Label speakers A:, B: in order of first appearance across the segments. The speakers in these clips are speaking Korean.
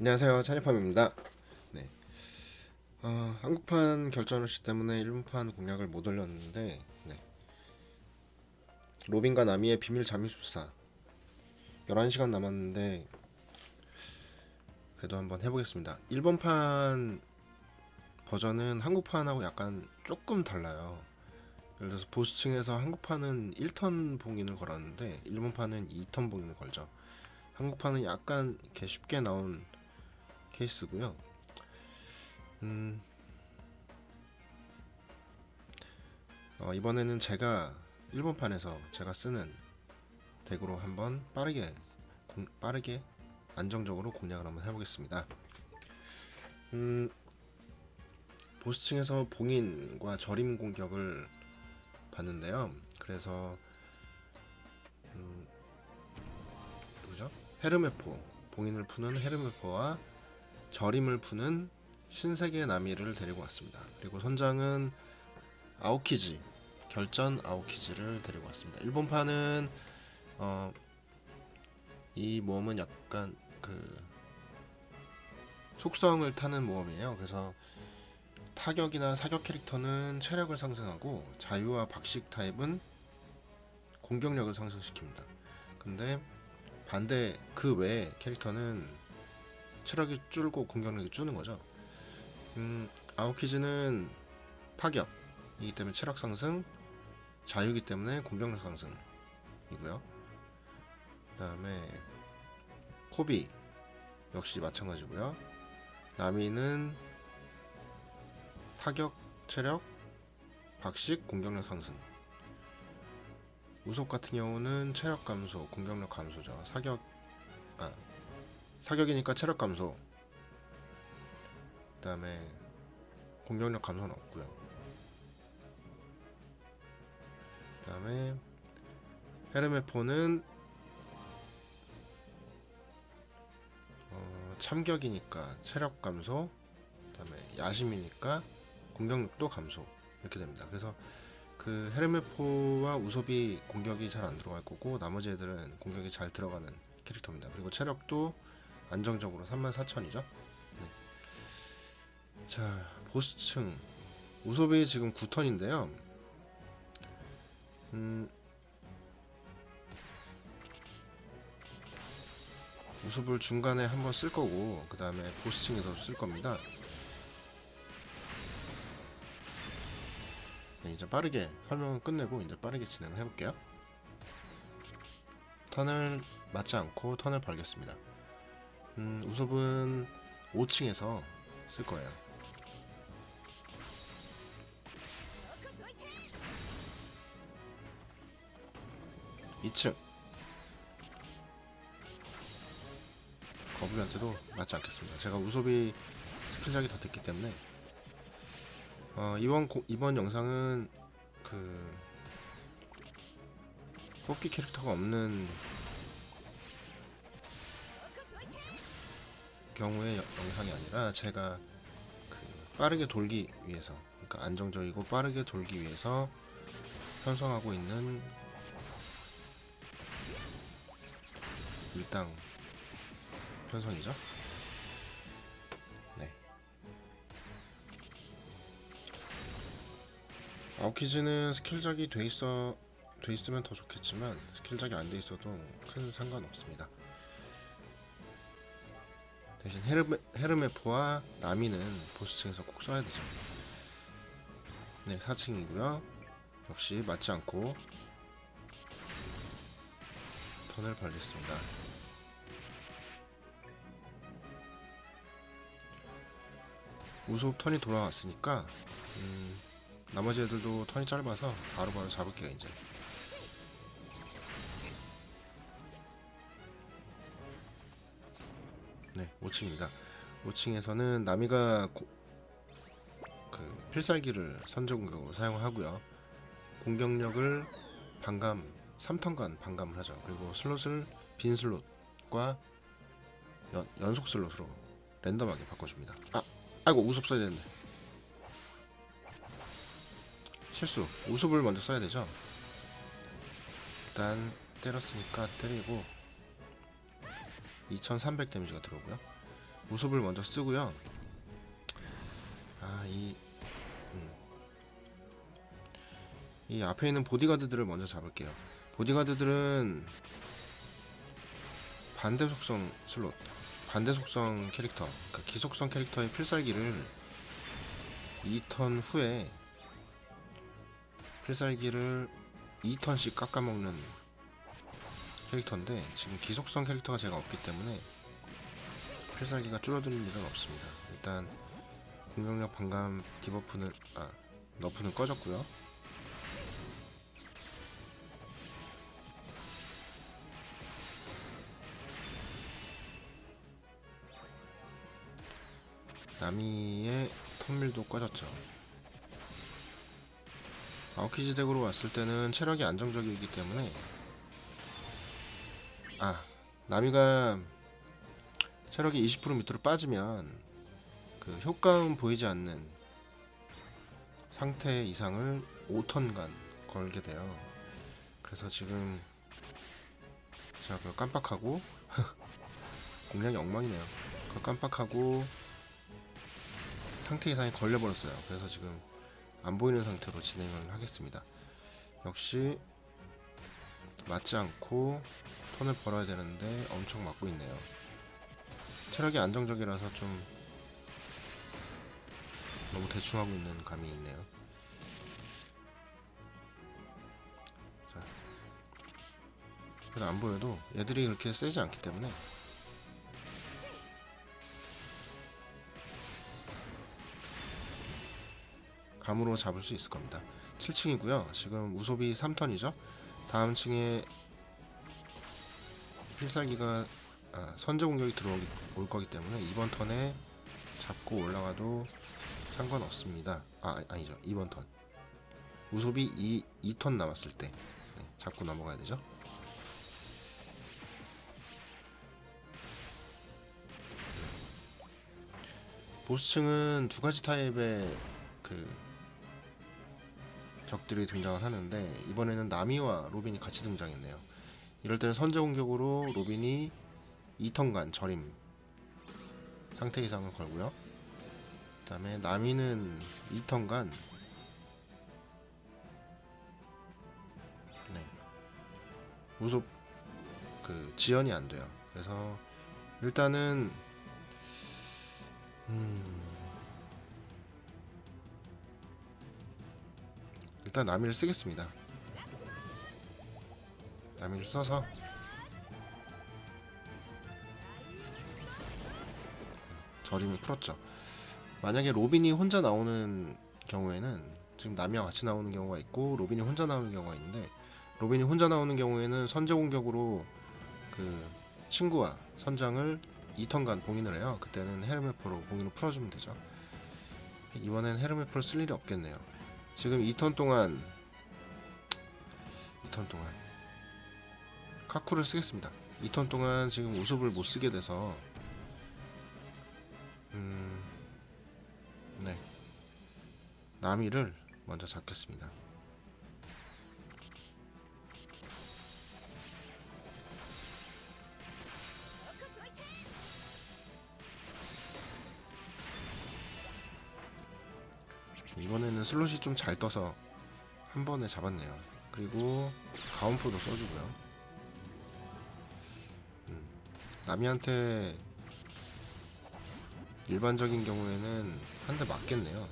A: 안녕하세요. 찬이팜입니다. 네. 어, 한국판 결전시 때문에 일본판 공략을 못 올렸는데 네. 로빈과 나미의 비밀 잠입수사. 11시간 남았는데 그래도 한번 해보겠습니다. 일본판 버전은 한국판하고 약간 조금 달라요. 예를 들어서 보스층에서 한국판은 1턴 봉인을 걸었는데 일본판은 2턴 봉인을 걸죠. 한국판은 약간 이렇게 쉽게 나온 케이스고요. 음, 어, 이번에는 제가 일본판에서 제가 쓰는 덱으로 한번 빠르게 공, 빠르게 안정적으로 공략을 한번 해보겠습니다. 음, 보스층에서 봉인과 저림 공격을 봤는데요. 그래서 음, 누구죠? 헤르메포 봉인을 푸는 헤르메포와 저림을 푸는 신세계 나미를 데리고 왔습니다. 그리고 선장은 아오키지 결전 아오키지를 데리고 왔습니다. 일본판은 어, 이 모험은 약간 그 속성을 타는 모험이에요. 그래서 타격이나 사격 캐릭터는 체력을 상승하고 자유와 박식 타입은 공격력을 상승시킵니다. 근데 반대 그 외에 캐릭터는 체력이 줄고 공격력이 주는 거죠. 음, 아오키즈는 타격이기 때문에 체력 상승, 자유기 때문에 공격력 상승이고요. 그다음에 코비 역시 마찬가지고요. 나미는 타격, 체력, 박식, 공격력 상승. 우속 같은 경우는 체력 감소, 공격력 감소죠. 사격 아 사격이니까 체력 감소. 그 다음에 공격력 감소는 없고요. 그 다음에 헤르메포는 어, 참격이니까 체력 감소. 그 다음에 야심이니까 공격력도 감소 이렇게 됩니다. 그래서 그 헤르메포와 우섭이 공격이 잘 안 들어갈 거고 나머지 애들은 공격이 잘 들어가는 캐릭터입니다. 그리고 체력도 안정적으로 34,000이죠. 네. 자, 보스층 우섭이 지금 9턴인데요. 음, 우섭을 중간에 한번 쓸 거고 그 다음에 보스층에서 쓸 겁니다. 네, 이제 빠르게 설명을 끝내고 이제 빠르게 진행을 해볼게요. 턴을 맞지 않고 턴을 벌겠습니다. 음, 우섭은 5층에서 쓸 거예요. 2층 거북이한테도 맞지 않겠습니다. 제가 우섭이 스킬작이 더 됐기 때문에 어, 이번 고, 이번 영상은 그 뽑기 캐릭터가 없는 경우의 여- 영상이 아니라 제가 그 빠르게 돌기 위해서 그러니까 안정적이고 빠르게 돌기 위해서 편성하고 있는 일당 편성이죠. 네. 아웃키즈는 스킬작이 돼 있어 돼 있으면 더 좋겠지만 스킬작이 안 돼 있어도 큰 상관 없습니다. 대신 헤르메, 헤르메포와 나미는 보스층에서 꼭 써야 되죠. 네, 4층이고요. 역시 맞지 않고 턴을 벌렸습니다. 우속 턴이 돌아왔으니까 음, 나머지 애들도 턴이 짧아서 바로바로 잡을게요 이제. 네, 5층입니다. 5층에서는 나미가 고, 그 필살기를 선제 공격으로 사용하고요. 공격력을 반감 3턴간 반감을 하죠. 그리고 슬롯을 빈 슬롯과 연, 연속 슬롯으로 랜덤하게 바꿔줍니다. 아, 아이고 우습 써야 되는데. 실수. 우습을 먼저 써야 되죠. 일단 때렸으니까 때리고 2300 데미지가 들어오고요. 우습을 먼저 쓰고요. 아, 이, 음. 이 앞에 있는 보디가드들을 먼저 잡을게요. 보디가드들은 반대 속성 슬롯, 반대 속성 캐릭터, 그러니까 기속성 캐릭터의 필살기를 2턴 후에 필살기를 2턴씩 깎아먹는 캐릭터인데 지금 기속성 캐릭터가 제가 없기 때문에 필살기가 줄어드는 일은 없습니다. 일단 공격력 반감 디버프는 아 너프는 꺼졌고요. 나미의 턴밀도 꺼졌죠. 아오키지 덱으로 왔을 때는 체력이 안정적이기 때문에 아 나미가 체력이 20% 밑으로 빠지면 그 효과음 보이지 않는 상태 이상을 5턴간 걸게 돼요. 그래서 지금 제가 그걸 깜빡하고 공략이 엉망이네요. 그걸 깜빡하고 상태 이상이 걸려버렸어요. 그래서 지금 안 보이는 상태로 진행을 하겠습니다. 역시 맞지 않고 턴을 벌어야 되는데 엄청 맞고 있네요. 체력이 안정적이라서 좀 너무 대충 하고 있는 감이 있네요. 자, 그래도 안 보여도 얘들이 그렇게 세지 않기 때문에 감으로 잡을 수 있을 겁니다. 7층이고요. 지금 우소비 3턴이죠. 다음 층에 필살기가 아, 선제 공격이 들어올 거기 때문에 이번 턴에 잡고 올라가도 상관없습니다. 아 아니죠. 이번 턴 2, 2턴 남았을 때 네, 잡고 넘어가야 되죠. 보스층은 두 가지 타입의 그 적들이 등장을 하는데 이번에는 나미와 로빈이 같이 등장했네요. 이럴 때는 선제 공격으로 로빈이 2턴간 절임 상태 이상을 걸고요. 그 다음에 나미는 2턴간 네. 우속 그 지연이 안 돼요. 그래서 일단은 음 일단 나미를 쓰겠습니다. 나미를 써서 저림을 풀었죠. 만약에 로빈이 혼자 나오는 경우에는 지금 나미와 같이 나오는 경우가 있고 로빈이 혼자 나오는 경우가 있는데 로빈이 혼자 나오는 경우에는 선제 공격으로 그 친구와 선장을 2턴간 봉인을 해요. 그때는 헤르메포로 봉인을 풀어주면 되죠. 이번엔 헤르메포를 쓸 일이 없겠네요. 지금 2턴 동안 2턴 동안 카쿠를 쓰겠습니다. 2턴 동안 지금 우습을 못 쓰게 돼서 음, 네 나미를 먼저 잡겠습니다. 이번에는 슬롯이 좀 잘 떠서 한 번에 잡았네요. 그리고 가운포도 써주고요. 남이한테 일반적인 경우에는 한 대 맞겠네요.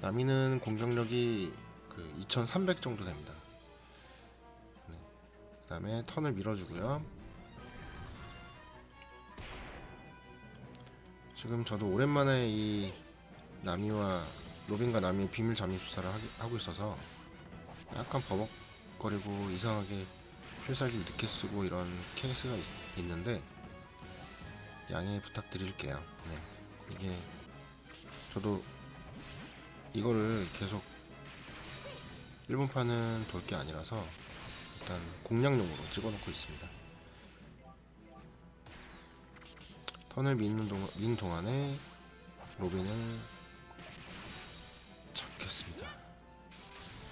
A: 남이는 공격력이 그 2300 정도 됩니다. 네. 그 다음에 턴을 밀어주고요. 지금 저도 오랜만에 이 나미와 로빈과 나미의 비밀 잠입 수사를 하고 있어서 약간 버벅 거리고 이상하게 필살기 늦게 쓰고 이런 케이스가 있, 있는데 양해 부탁드릴게요. 네. 이게 저도 이거를 계속 일본판은 돌 게 아니라서 일단 공략용으로 찍어놓고 있습니다. 턴을 미는 동안, 미는 동안에 로빈을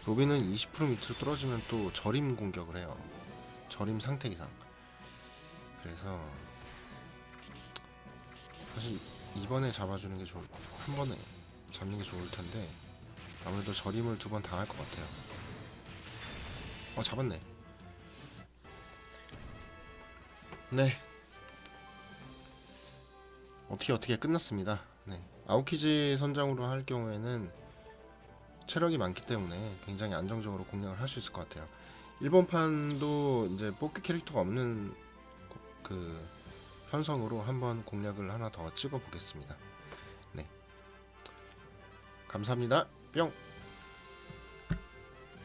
A: 로빈은 20% 밑으로 떨어지면 또 절임 공격을 해요. 절임 상태 이상. 그래서 사실 이번에 잡아주는 게 좋을 한 번에 잡는 게 좋을 텐데 아무래도 저림을 두 번 당할 것 같아요. 어 잡았네. 네. 어떻게 어떻게 끝났습니다. 네. 아웃키즈 선장으로 할 경우에는 체력이 많기 때문에 굉장히 안정적으로 공략을 할 수 있을 것 같아요. 일본 판도 이제 뽑기 캐릭터가 없는 그 편성으로 한번 공략을 하나 더 찍어 보겠습니다. 네. 감사합니다. 뿅.